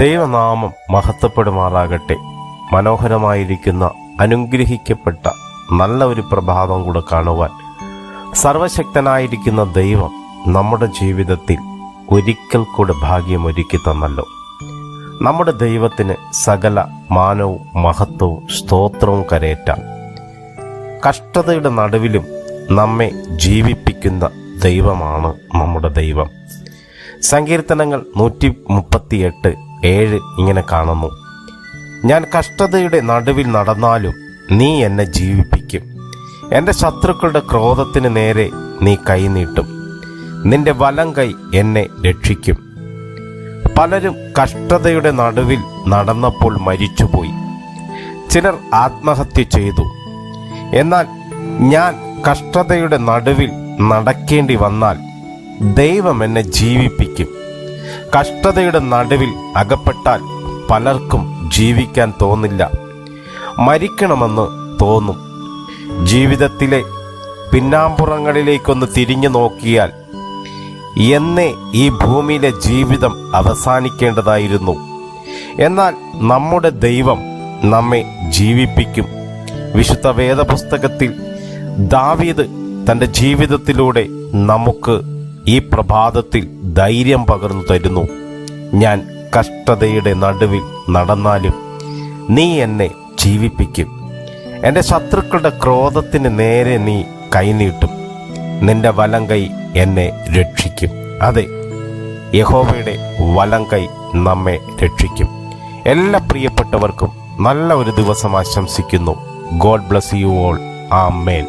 ദൈവനാമം മഹത്വപ്പെടുമാറാകട്ടെ. മനോഹരമായിരിക്കുന്ന അനുഗ്രഹിക്കപ്പെട്ട നല്ല ഒരു പ്രഭാതം കൂടെ കാണുവാൻ സർവശക്തനായിരിക്കുന്ന ദൈവം നമ്മുടെ ജീവിതത്തിൽ ഒരിക്കൽ കൂടെ ഭാഗ്യമൊരുക്കി തന്നല്ലോ. നമ്മുടെ ദൈവത്തിന് സകല മാനവും മഹത്വവും സ്തോത്രവും കരയേറ്റാം കഷ്ടതയുടെ നടുവിലും നമ്മെ ജീവിപ്പിക്കുന്ന ദൈവമാണ് നമ്മുടെ ദൈവം. സങ്കീർത്തനങ്ങൾ നൂറ്റി മുപ്പത്തിയെട്ട് ഏഴ് ഇങ്ങനെ കാണുന്നു. ഞാൻ കഷ്ടതയുടെ നടുവിൽ നടന്നാലും നീ എന്നെ ജീവിപ്പിക്കും. എന്റെ ശത്രുക്കളുടെ ക്രോധത്തിന് നേരെ നീ കൈനീട്ടും. നിന്റെ വലം കൈ എന്നെ രക്ഷിക്കും. പലരും കഷ്ടതയുടെ നടുവിൽ നടന്നപ്പോൾ മരിച്ചുപോയി. ചിലർ ആത്മഹത്യ ചെയ്തു. എന്നാൽ ഞാൻ കഷ്ടതയുടെ നടുവിൽ നടക്കേണ്ടി വന്നാൽ ദൈവം എന്നെ ജീവിപ്പിക്കും. കഷ്ടതയുടെ നടുവിൽ അകപ്പെട്ടാൽ പലർക്കും ജീവിക്കാൻ തോന്നില്ല. മരിക്കണമെന്ന് തോന്നും. ജീവിതത്തിലെ പിന്നാമ്പുറങ്ങളിലേക്കൊന്ന് തിരിഞ്ഞു നോക്കിയാൽ എന്നേ ഈ ഭൂമിയിലെ ജീവിതം അവസാനിക്കേണ്ടതായിരുന്നു. എന്നാൽ നമ്മുടെ ദൈവം നമ്മെ ജീവിപ്പിക്കും. വിശുദ്ധ വേദപുസ്തകത്തിൽ ദാവീദ് തന്റെ ജീവിതത്തിലൂടെ നമുക്ക് ഈ പ്രഭാതത്തിൽ ധൈര്യം പകർന്നു തരുന്നു. ഞാൻ കഷ്ടതയുടെ നടുവിൽ നടന്നാലും നീ എന്നെ ജീവിപ്പിക്കും. എന്റെ ശത്രുക്കളുടെ ക്രോധത്തിന് നേരെ നീ കൈനീട്ടും. നിന്റെ വലം കൈ എന്നെ രക്ഷിക്കും. അതെ യഹോവയുടെ വലം കൈ നമ്മെ രക്ഷിക്കും. എല്ലാ പ്രിയപ്പെട്ടവർക്കും നല്ല ഒരു ദിവസം ആശംസിക്കുന്നു. God bless you all. Amen